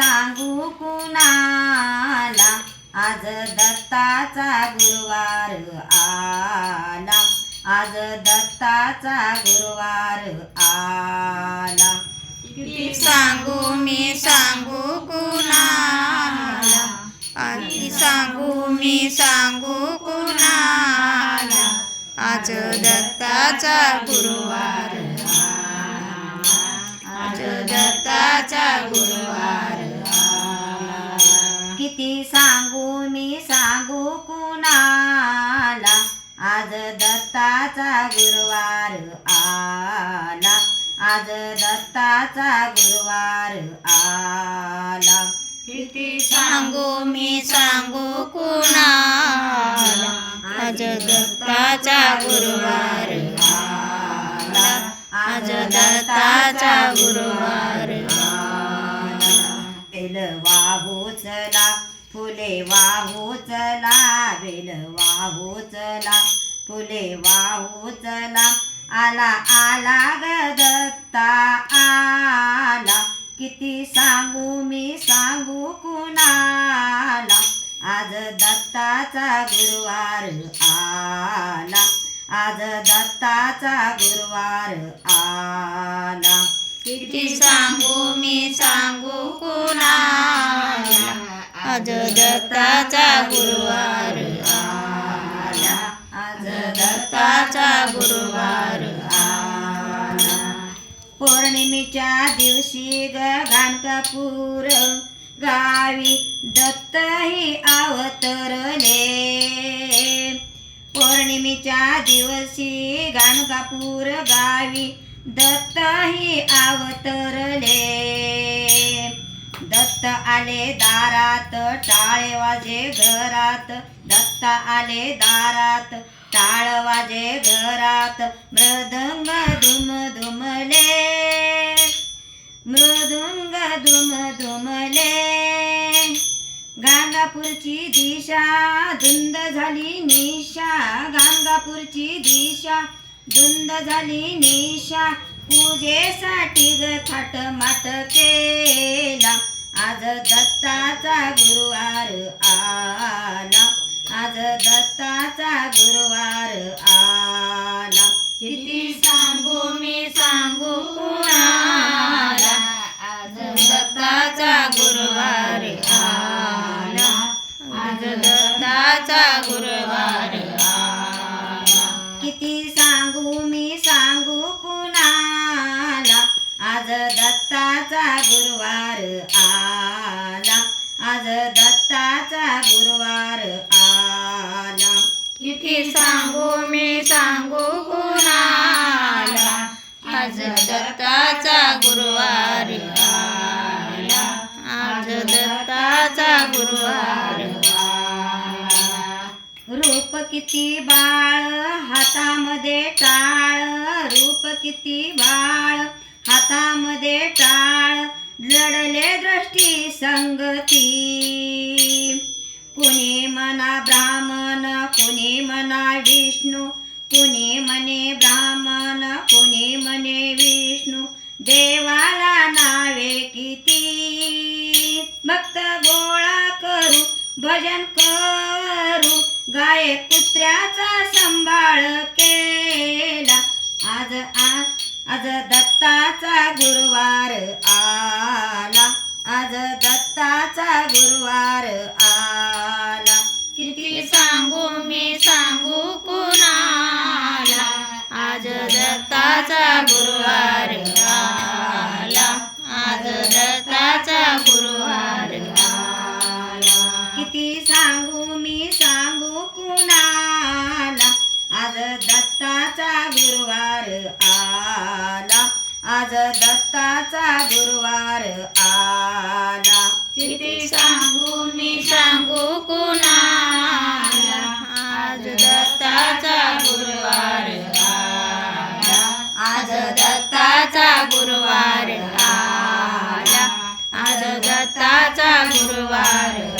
सांगू कुणाला? आज दत्ताचा गुरुवार आला. आज दत्ताचा गुरुवार आला. किती सांगू मी सांगू कुणाला? किती सांगू मी सांगू कुणाला? आज दत्ताचा गुरुवार आज दत्ताचा गुरुवार आला. आज दत्ताचा गुरुवार आला. किती सांगू मी सांगू कुणाला? आज दत्ताचा गुरुवार आला. आज दत्ताचा गुरुवार वाहू हो चला बेल वाहू हो चला फुले वाहू हो चला आला आला ग दत्ता आला. किती सांगू मी सांगू कुणाला? आज दत्ताचा गुरुवार आला. आज दत्ताचा गुरुवार आला. किती सांगू मी सांगू कुणाला? आज दत्ताचा गुरुवार आला. आज दत्ताचा गुरुवार आला. पौर्णिमेच्या दिवशी ग गाणकापूर गावी दत्त दत्तही अवतरले. पौर्णिमेच्या दिवशी गाणकापूर गावी दत्तही अवतरले. दत्त आले दारात टाळे वाजे घरात. दत्ता आले दारात टाळ वाजे घरात. मृदंग धुम धुमले. मृदुंग धुम धुमले. गांगापूरची दिशा धुंद झाली निशा. गांगापूरची दिशा धुंद झाली निशा. पूजेसाठी ग थाट माट केला. आज दत्ताचा गुरुवार आला. आज दत्ताचा गुरुवार आला. किती आज दत्ताचा गुरुवार आला. किती सांगू मी सांगू कुणाला? आज दत्ताचा गुरुवार आला. आज दत्ताचा गुरुवार रूप किती बाळ हातामध्ये टाळ. रूप किती बाळ हातामध्ये टाळ. लढले दृष्टी संगती. कुणी मना ब्राह्मण कुणी मना विष्णू कुणी म्हणे ब्राह्मण कुणी म्हणे विष्णू. देवाला नावे किती? भक्त गोळा करू भजन करू. गाय कुत्र्याचा सांभाळ केला. आज आ आज दत्ताचा गुरुवार आला. आज दत्ताचा गुरुवार आला. किती सांगू मी सांगू कुणाला? आज दत्ताचा गुरुवार आला. आज दत्ताचा गुरुवार आला. किती सांगू मी सांगू कुणाला? आज दत्ताचा गुरुवार आला आज दत्ताचा गुरुवार आला. किती सांगू मी सांगू कुणाला? आज दत्ताचा गुरुवार आला. आज दत्ताचा गुरुवार आला. आज दत्ताचा गुरुवार